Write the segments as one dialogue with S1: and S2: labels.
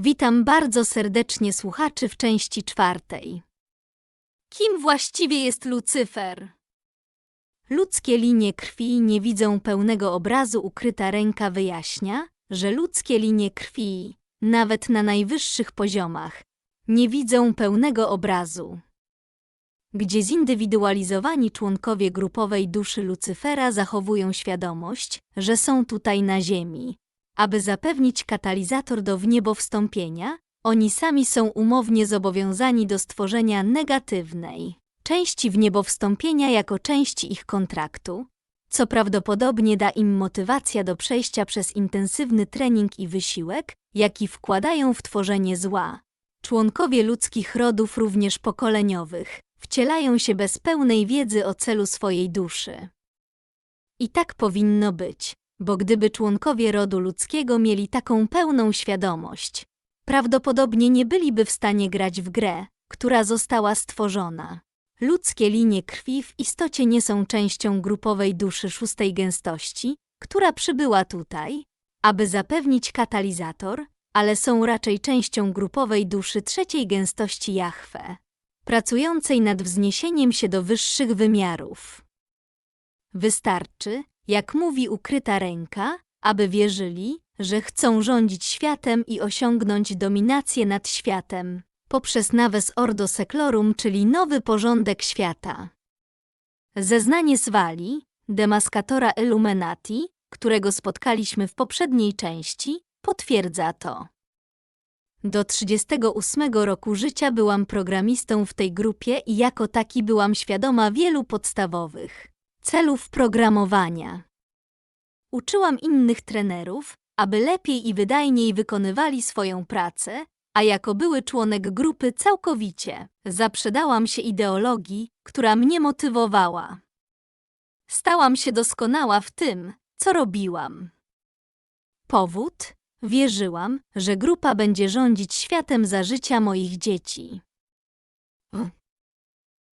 S1: Witam bardzo serdecznie słuchaczy w części czwartej. Kim właściwie jest Lucyfer? Ludzkie linie krwi nie widzą pełnego obrazu, ukryta ręka wyjaśnia, że ludzkie linie krwi, nawet na najwyższych poziomach, nie widzą pełnego obrazu. Gdzie zindywidualizowani członkowie grupowej duszy Lucyfera zachowują świadomość, że są tutaj na Ziemi, aby zapewnić katalizator do wniebowstąpienia, oni sami są umownie zobowiązani do stworzenia negatywnej części wniebowstąpienia jako części ich kontraktu, co prawdopodobnie da im motywacja do przejścia przez intensywny trening i wysiłek, jaki wkładają w tworzenie zła. Członkowie ludzkich rodów, również pokoleniowych, wcielają się bez pełnej wiedzy o celu swojej duszy. I tak powinno być, bo gdyby członkowie rodu ludzkiego mieli taką pełną świadomość, prawdopodobnie nie byliby w stanie grać w grę, która została stworzona. Ludzkie linie krwi w istocie nie są częścią grupowej duszy szóstej gęstości, która przybyła tutaj, aby zapewnić katalizator, ale są raczej częścią grupowej duszy trzeciej gęstości Jahwe, pracującej nad wzniesieniem się do wyższych wymiarów. Wystarczy, jak mówi ukryta ręka, aby wierzyli, że chcą rządzić światem i osiągnąć dominację nad światem poprzez naves ordo seclorum, czyli nowy porządek świata. Zeznanie Swali, demaskatora Illuminati, którego spotkaliśmy w poprzedniej części, potwierdza to. Do 38 roku życia byłam programistą w tej grupie i jako taki byłam świadoma wielu podstawowych celów programowania. Uczyłam innych trenerów, aby lepiej i wydajniej wykonywali swoją pracę, a jako były członek grupy całkowicie zaprzedałam się ideologii, która mnie motywowała. Stałam się doskonała w tym, co robiłam. Powód? Wierzyłam, że grupa będzie rządzić światem za życia moich dzieci.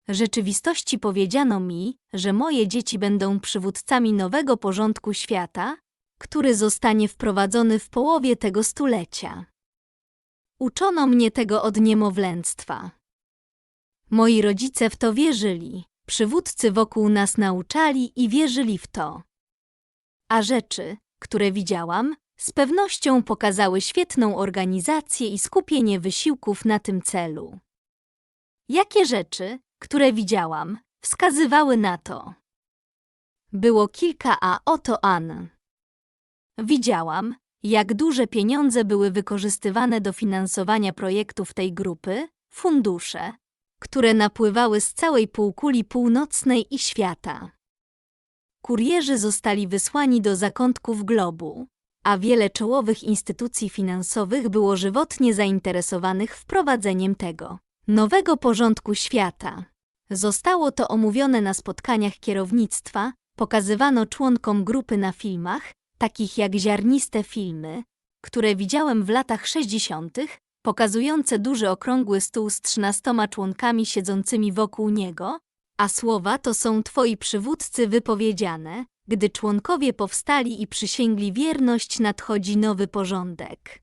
S1: Rzeczywistości powiedziano mi, że moje dzieci będą przywódcami nowego porządku świata, który zostanie wprowadzony w połowie tego stulecia. Uczono mnie tego od niemowlęctwa. Moi rodzice w to wierzyli, przywódcy wokół nas nauczali i wierzyli w to. A rzeczy, które widziałam, z pewnością pokazały świetną organizację i skupienie wysiłków na tym celu. Jakie rzeczy, które widziałam, wskazywały na to? Było kilka, a oto An. Widziałam, jak duże pieniądze były wykorzystywane do finansowania projektów tej grupy, fundusze, które napływały z całej półkuli północnej i świata. Kurierzy zostali wysłani do zakątków globu, a wiele czołowych instytucji finansowych było żywotnie zainteresowanych wprowadzeniem tego nowego porządku świata. Zostało to omówione na spotkaniach kierownictwa, pokazywano członkom grupy na filmach, takich jak ziarniste filmy, które widziałem w latach 60., pokazujące duży okrągły stół z trzynastoma członkami siedzącymi wokół niego, a słowa to są twoi przywódcy wypowiedziane, gdy członkowie powstali i przysięgli wierność nadchodzi nowy porządek.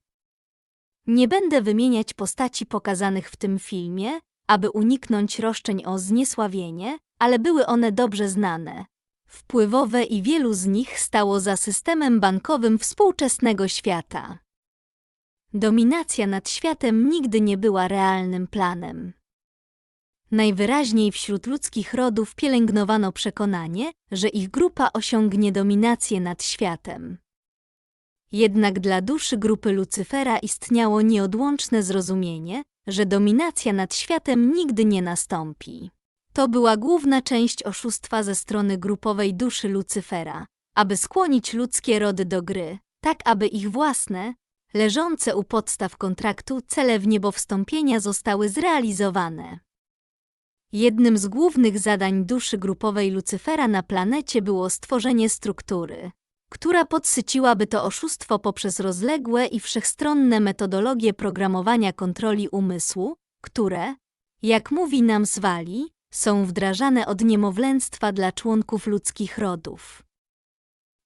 S1: Nie będę wymieniać postaci pokazanych w tym filmie, aby uniknąć roszczeń o zniesławienie, ale były one dobrze znane, wpływowe i wielu z nich stało za systemem bankowym współczesnego świata. Dominacja nad światem nigdy nie była realnym planem. Najwyraźniej wśród ludzkich rodów pielęgnowano przekonanie, że ich grupa osiągnie dominację nad światem. Jednak dla duszy grupy Lucyfera istniało nieodłączne zrozumienie, że dominacja nad światem nigdy nie nastąpi. To była główna część oszustwa ze strony grupowej duszy Lucyfera, aby skłonić ludzkie rody do gry, tak aby ich własne, leżące u podstaw kontraktu cele w niebo wstąpienia zostały zrealizowane. Jednym z głównych zadań duszy grupowej Lucyfera na planecie było stworzenie struktury, która podsyciłaby to oszustwo poprzez rozległe i wszechstronne metodologie programowania kontroli umysłu, które, jak mówi nam Zwali, są wdrażane od niemowlęctwa dla członków ludzkich rodów.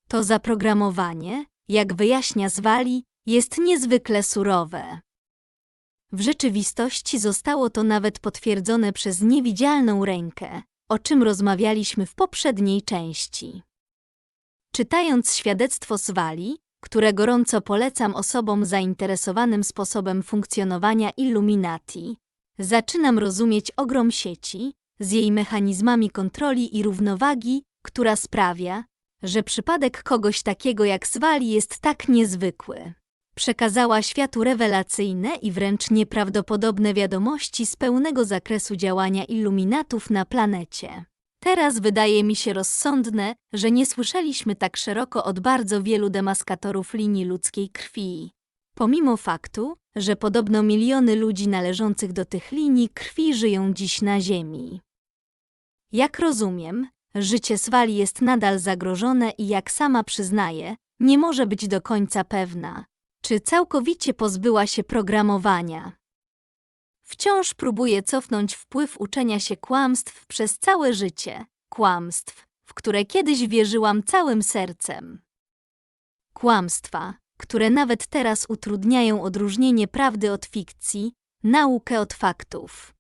S1: To zaprogramowanie, jak wyjaśnia Zwali, jest niezwykle surowe. W rzeczywistości zostało to nawet potwierdzone przez niewidzialną rękę, o czym rozmawialiśmy w poprzedniej części. Czytając świadectwo Swali, które gorąco polecam osobom zainteresowanym sposobem funkcjonowania Illuminati, zaczynam rozumieć ogrom sieci z jej mechanizmami kontroli i równowagi, która sprawia, że przypadek kogoś takiego jak Swali jest tak niezwykły. Przekazała światu rewelacyjne i wręcz nieprawdopodobne wiadomości z pełnego zakresu działania iluminatów na planecie. Teraz wydaje mi się rozsądne, że nie słyszeliśmy tak szeroko od bardzo wielu demaskatorów linii ludzkiej krwi. Pomimo faktu, że podobno miliony ludzi należących do tych linii krwi żyją dziś na Ziemi. Jak rozumiem, życie Swali jest nadal zagrożone i jak sama przyznaje, nie może być do końca pewna, czy całkowicie pozbyła się programowania. Wciąż próbuję cofnąć wpływ uczenia się kłamstw przez całe życie, kłamstw, w które kiedyś wierzyłam całym sercem. Kłamstwa, które nawet teraz utrudniają odróżnienie prawdy od fikcji, naukę od faktów.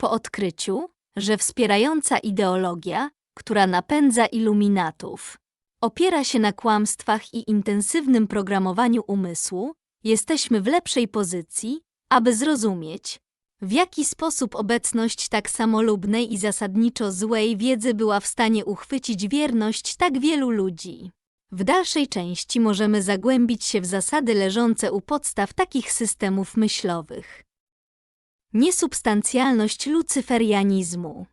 S1: Po odkryciu, że wspierająca ideologia, która napędza iluminatów, opiera się na kłamstwach i intensywnym programowaniu umysłu, jesteśmy w lepszej pozycji, aby zrozumieć, w jaki sposób obecność tak samolubnej i zasadniczo złej wiedzy była w stanie uchwycić wierność tak wielu ludzi. W dalszej części możemy zagłębić się w zasady leżące u podstaw takich systemów myślowych. Niesubstancjalność lucyferianizmu.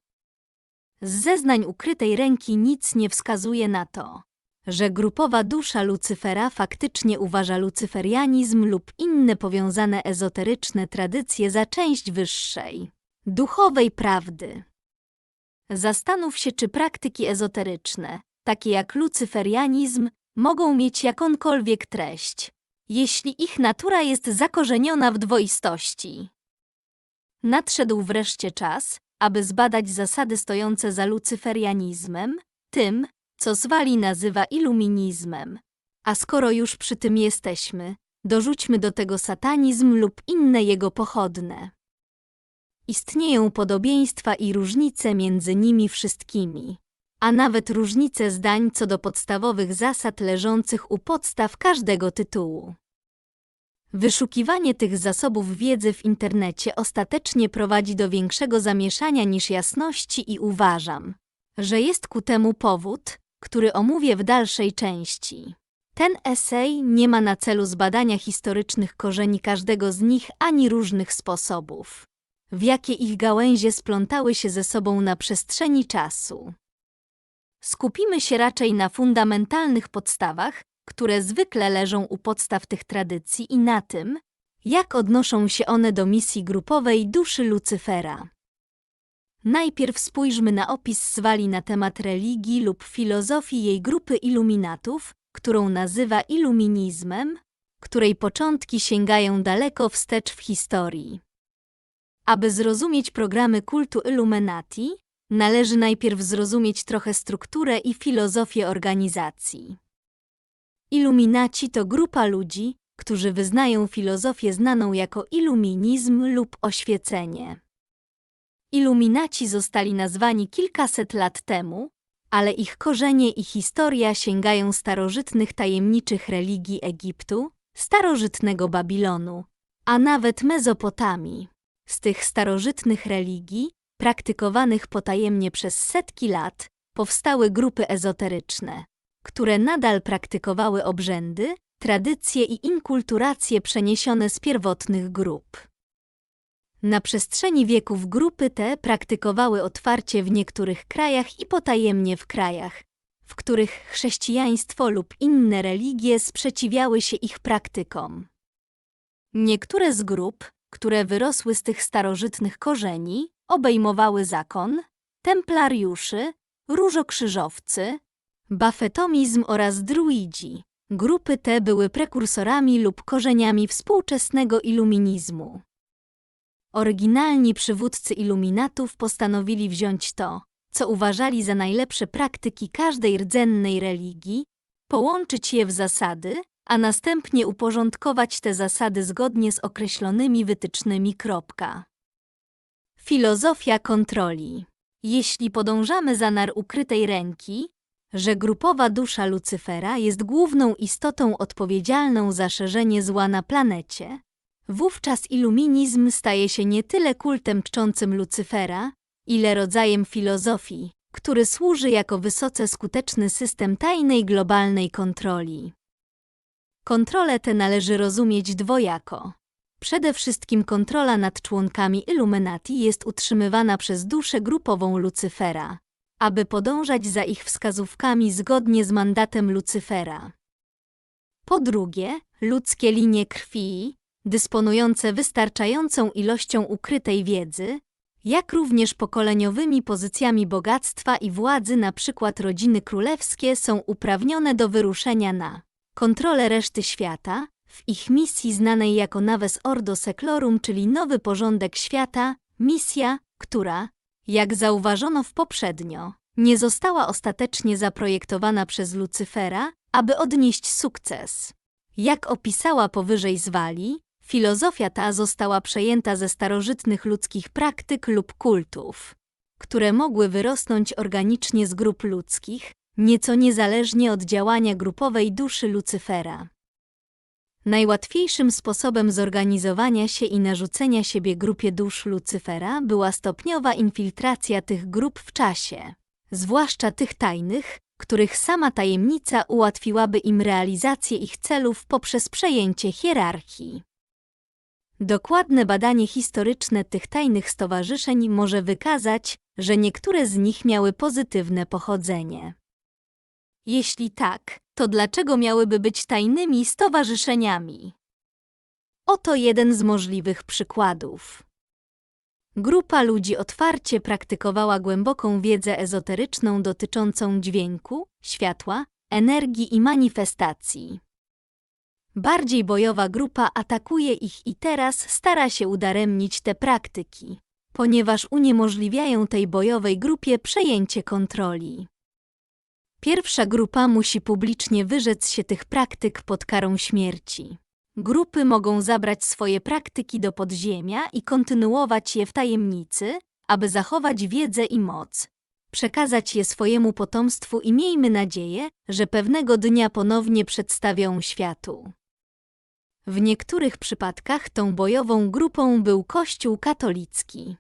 S1: Z zeznań ukrytej ręki nic nie wskazuje na to, że grupowa dusza Lucyfera faktycznie uważa lucyferianizm lub inne powiązane ezoteryczne tradycje za część wyższej, duchowej prawdy. Zastanów się, czy praktyki ezoteryczne, takie jak lucyferianizm, mogą mieć jakąkolwiek treść, jeśli ich natura jest zakorzeniona w dwoistości. Nadszedł wreszcie czas, aby zbadać zasady stojące za lucyferianizmem, tym, co Zwali nazywa iluminizmem. A skoro już przy tym jesteśmy, dorzućmy do tego satanizm lub inne jego pochodne. Istnieją podobieństwa i różnice między nimi wszystkimi, a nawet różnice zdań co do podstawowych zasad leżących u podstaw każdego tytułu. Wyszukiwanie tych zasobów wiedzy w internecie ostatecznie prowadzi do większego zamieszania niż jasności i uważam, że jest ku temu powód, który omówię w dalszej części. Ten esej nie ma na celu zbadania historycznych korzeni każdego z nich ani różnych sposobów, w jakie ich gałęzie splątały się ze sobą na przestrzeni czasu. Skupimy się raczej na fundamentalnych podstawach, które zwykle leżą u podstaw tych tradycji i na tym, jak odnoszą się one do misji grupowej duszy Lucyfera. Najpierw spójrzmy na opis Swali na temat religii lub filozofii jej grupy iluminatów, którą nazywa iluminizmem, której początki sięgają daleko wstecz w historii. Aby zrozumieć programy kultu Illuminati, należy najpierw zrozumieć trochę strukturę i filozofię organizacji. Iluminaci to grupa ludzi, którzy wyznają filozofię znaną jako iluminizm lub oświecenie. Iluminaci zostali nazwani kilkaset lat temu, ale ich korzenie i historia sięgają starożytnych tajemniczych religii Egiptu, starożytnego Babilonu, a nawet Mezopotamii. Z tych starożytnych religii, praktykowanych potajemnie przez setki lat, powstały grupy ezoteryczne, które nadal praktykowały obrzędy, tradycje i inkulturacje przeniesione z pierwotnych grup. Na przestrzeni wieków grupy te praktykowały otwarcie w niektórych krajach i potajemnie w krajach, w których chrześcijaństwo lub inne religie sprzeciwiały się ich praktykom. Niektóre z grup, które wyrosły z tych starożytnych korzeni, obejmowały zakon, templariuszy, różokrzyżowcy, bafetomizm oraz druidzi. Grupy te były prekursorami lub korzeniami współczesnego iluminizmu. Oryginalni przywódcy iluminatów postanowili wziąć to, co uważali za najlepsze praktyki każdej rdzennej religii, połączyć je w zasady, a następnie uporządkować te zasady zgodnie z określonymi wytycznymi. Kropka. Filozofia kontroli. Jeśli podążamy za nar ukrytej ręki, że grupowa dusza Lucyfera jest główną istotą odpowiedzialną za szerzenie zła na planecie, wówczas iluminizm staje się nie tyle kultem czczącym Lucyfera, ile rodzajem filozofii, który służy jako wysoce skuteczny system tajnej globalnej kontroli. Kontrolę tę należy rozumieć dwojako. Przede wszystkim kontrola nad członkami Illuminati jest utrzymywana przez duszę grupową Lucyfera, aby podążać za ich wskazówkami zgodnie z mandatem Lucyfera. Po drugie, ludzkie linie krwi, dysponujące wystarczającą ilością ukrytej wiedzy, jak również pokoleniowymi pozycjami bogactwa i władzy, przykład rodziny królewskie, są uprawnione do wyruszenia na kontrolę reszty świata, w ich misji znanej jako Naves Ordo Seclorum, czyli nowy porządek świata, misja, która, jak zauważono w poprzednio, nie została ostatecznie zaprojektowana przez Lucyfera, aby odnieść sukces. Jak opisała powyżej Zwali, filozofia ta została przejęta ze starożytnych ludzkich praktyk lub kultów, które mogły wyrosnąć organicznie z grup ludzkich, nieco niezależnie od działania grupowej duszy Lucyfera. Najłatwiejszym sposobem zorganizowania się i narzucenia siebie grupie dusz Lucyfera była stopniowa infiltracja tych grup w czasie, zwłaszcza tych tajnych, których sama tajemnica ułatwiłaby im realizację ich celów poprzez przejęcie hierarchii. Dokładne badanie historyczne tych tajnych stowarzyszeń może wykazać, że niektóre z nich miały pozytywne pochodzenie. Jeśli tak, to dlaczego miałyby być tajnymi stowarzyszeniami? Oto jeden z możliwych przykładów. Grupa ludzi otwarcie praktykowała głęboką wiedzę ezoteryczną dotyczącą dźwięku, światła, energii i manifestacji. Bardziej bojowa grupa atakuje ich i teraz stara się udaremnić te praktyki, ponieważ uniemożliwiają tej bojowej grupie przejęcie kontroli. Pierwsza grupa musi publicznie wyrzec się tych praktyk pod karą śmierci. Grupy mogą zabrać swoje praktyki do podziemia i kontynuować je w tajemnicy, aby zachować wiedzę i moc. Przekazać je swojemu potomstwu i miejmy nadzieję, że pewnego dnia ponownie przedstawią światu. W niektórych przypadkach tą bojową grupą był Kościół katolicki.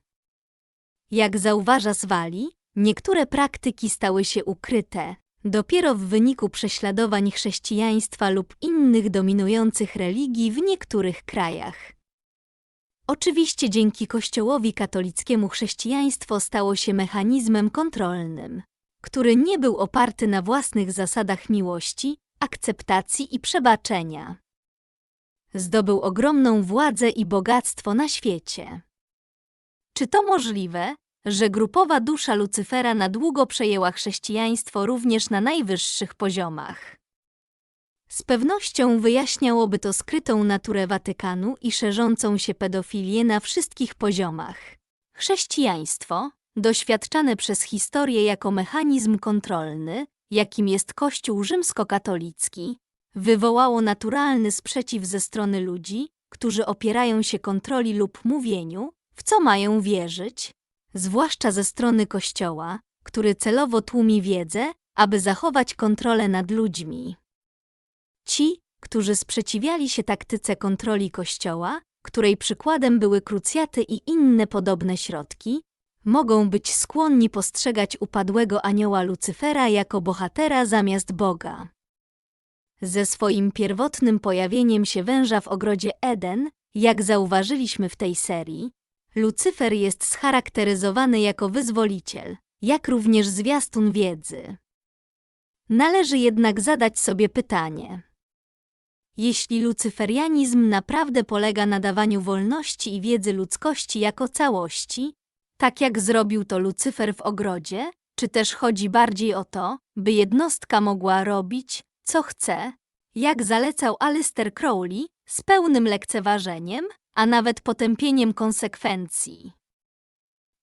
S1: Jak zauważa Zwali, niektóre praktyki stały się ukryte, dopiero w wyniku prześladowań chrześcijaństwa lub innych dominujących religii w niektórych krajach. Oczywiście dzięki Kościołowi katolickiemu chrześcijaństwo stało się mechanizmem kontrolnym, który nie był oparty na własnych zasadach miłości, akceptacji i przebaczenia. Zdobył ogromną władzę i bogactwo na świecie. Czy to możliwe, że grupowa dusza Lucyfera na długo przejęła chrześcijaństwo również na najwyższych poziomach. Z pewnością wyjaśniałoby to skrytą naturę Watykanu i szerzącą się pedofilię na wszystkich poziomach. Chrześcijaństwo, doświadczane przez historię jako mechanizm kontrolny, jakim jest Kościół rzymskokatolicki, wywołało naturalny sprzeciw ze strony ludzi, którzy opierają się kontroli lub mówieniu, w co mają wierzyć, zwłaszcza ze strony Kościoła, który celowo tłumi wiedzę, aby zachować kontrolę nad ludźmi. Ci, którzy sprzeciwiali się taktyce kontroli Kościoła, której przykładem były krucjaty i inne podobne środki, mogą być skłonni postrzegać upadłego anioła Lucyfera jako bohatera zamiast Boga. Ze swoim pierwotnym pojawieniem się węża w ogrodzie Eden, jak zauważyliśmy w tej serii, Lucyfer jest scharakteryzowany jako wyzwoliciel, jak również zwiastun wiedzy. Należy jednak zadać sobie pytanie. Jeśli lucyferianizm naprawdę polega na dawaniu wolności i wiedzy ludzkości jako całości, tak jak zrobił to Lucyfer w ogrodzie, czy też chodzi bardziej o to, by jednostka mogła robić, co chce, jak zalecał Alistair Crowley, z pełnym lekceważeniem, a nawet potępieniem konsekwencji.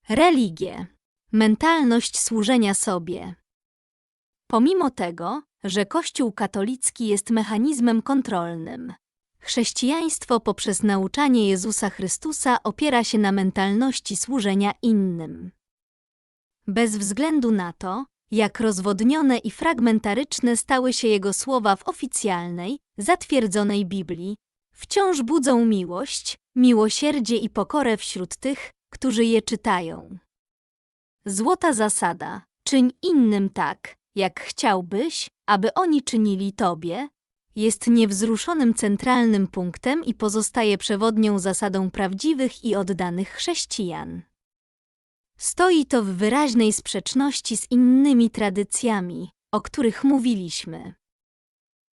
S1: Religie. Mentalność służenia sobie. Pomimo tego, że Kościół katolicki jest mechanizmem kontrolnym. Chrześcijaństwo poprzez nauczanie Jezusa Chrystusa opiera się na mentalności służenia innym. Bez względu na to, jak rozwodnione i fragmentaryczne stały się jego słowa w oficjalnej, zatwierdzonej Biblii, wciąż budzą miłość, miłosierdzie i pokorę wśród tych, którzy je czytają. Złota zasada: czyń innym tak, jak chciałbyś, aby oni czynili tobie, jest niewzruszonym centralnym punktem i pozostaje przewodnią zasadą prawdziwych i oddanych chrześcijan. Stoi to w wyraźnej sprzeczności z innymi tradycjami, o których mówiliśmy.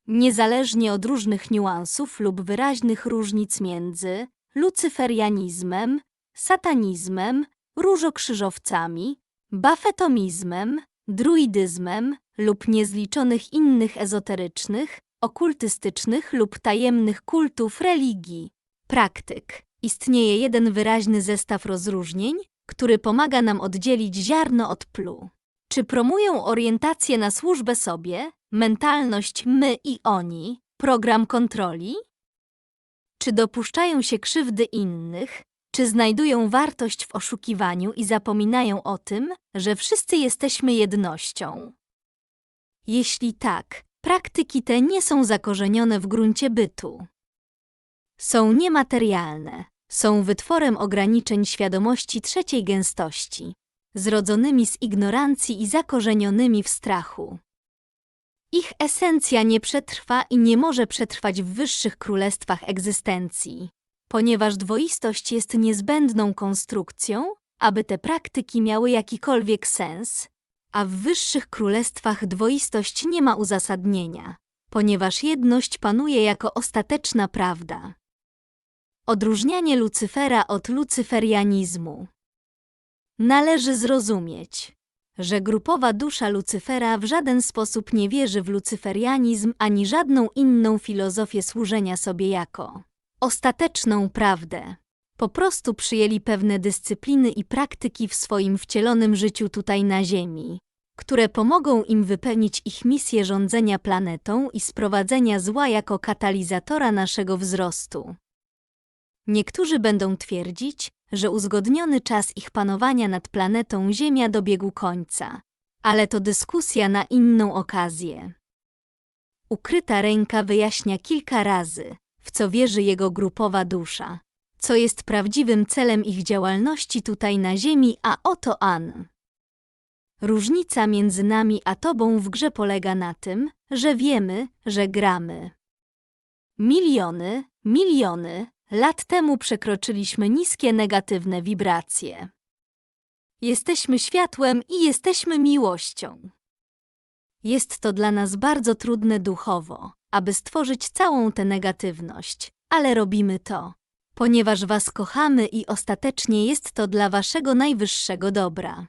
S1: Niezależnie od różnych niuansów lub wyraźnych różnic między lucyferianizmem, satanizmem, różokrzyżowcami, bafetomizmem, druidyzmem lub niezliczonych innych ezoterycznych, okultystycznych lub tajemnych kultów religii, praktyk. Istnieje jeden wyraźny zestaw rozróżnień, który pomaga nam oddzielić ziarno od plu. Czy promują orientację na służbę sobie, mentalność my i oni, program kontroli? Czy dopuszczają się krzywdy innych, czy znajdują wartość w oszukiwaniu i zapominają o tym, że wszyscy jesteśmy jednością? Jeśli tak, praktyki te nie są zakorzenione w gruncie bytu. Są niematerialne, są wytworem ograniczeń świadomości trzeciej gęstości, zrodzonymi z ignorancji i zakorzenionymi w strachu. Ich esencja nie przetrwa i nie może przetrwać w wyższych królestwach egzystencji, ponieważ dwoistość jest niezbędną konstrukcją, aby te praktyki miały jakikolwiek sens, a w wyższych królestwach dwoistość nie ma uzasadnienia, ponieważ jedność panuje jako ostateczna prawda. Odróżnianie Lucyfera od lucyferianizmu. Należy zrozumieć, że grupowa dusza Lucyfera w żaden sposób nie wierzy w lucyferianizm ani żadną inną filozofię służenia sobie jako ostateczną prawdę. Po prostu przyjęli pewne dyscypliny i praktyki w swoim wcielonym życiu tutaj na Ziemi, które pomogą im wypełnić ich misję rządzenia planetą i sprowadzenia zła jako katalizatora naszego wzrostu. Niektórzy będą twierdzić, że uzgodniony czas ich panowania nad planetą Ziemia dobiegł końca, ale to dyskusja na inną okazję. Ukryta ręka wyjaśnia kilka razy, w co wierzy jego grupowa dusza, co jest prawdziwym celem ich działalności tutaj na Ziemi, a oto An. Różnica między nami a tobą w grze polega na tym, że wiemy, że gramy. Miliony, miliony, Lat temu przekroczyliśmy niskie negatywne wibracje. Jesteśmy światłem i jesteśmy miłością. Jest to dla nas bardzo trudne duchowo, aby stworzyć całą tę negatywność, ale robimy to, ponieważ Was kochamy i ostatecznie jest to dla Waszego najwyższego dobra.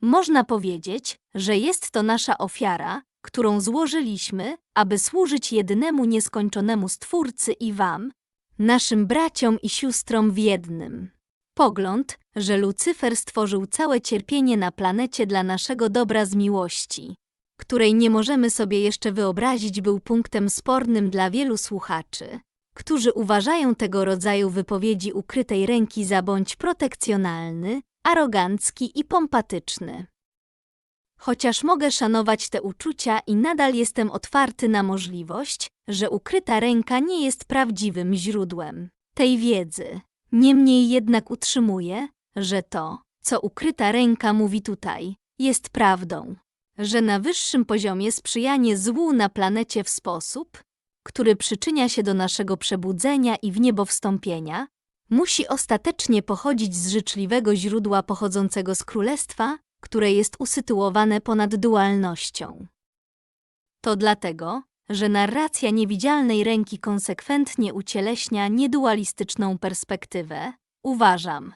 S1: Można powiedzieć, że jest to nasza ofiara, którą złożyliśmy, aby służyć jednemu nieskończonemu Stwórcy i Wam, naszym braciom i siostrom w jednym. Pogląd, że Lucyfer stworzył całe cierpienie na planecie dla naszego dobra z miłości, której nie możemy sobie jeszcze wyobrazić, był punktem spornym dla wielu słuchaczy, którzy uważają tego rodzaju wypowiedzi ukrytej ręki za bądź protekcjonalny, arogancki i pompatyczny. Chociaż mogę szanować te uczucia i nadal jestem otwarty na możliwość, że ukryta ręka nie jest prawdziwym źródłem tej wiedzy. Niemniej jednak utrzymuję, że to, co ukryta ręka mówi tutaj, jest prawdą, że na wyższym poziomie sprzyjanie złu na planecie w sposób, który przyczynia się do naszego przebudzenia i w niebo wstąpienia, musi ostatecznie pochodzić z życzliwego źródła pochodzącego z królestwa, które jest usytuowane ponad dualnością. To dlatego, że narracja niewidzialnej ręki konsekwentnie ucieleśnia niedualistyczną perspektywę, uważam,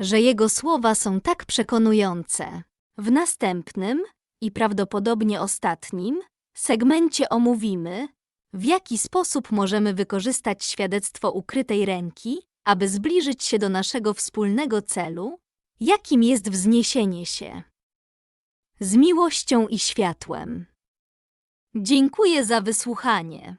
S1: że jego słowa są tak przekonujące. W następnym i prawdopodobnie ostatnim segmencie omówimy, w jaki sposób możemy wykorzystać świadectwo ukrytej ręki, aby zbliżyć się do naszego wspólnego celu, jakim jest wzniesienie się z miłością i światłem. Dziękuję za wysłuchanie.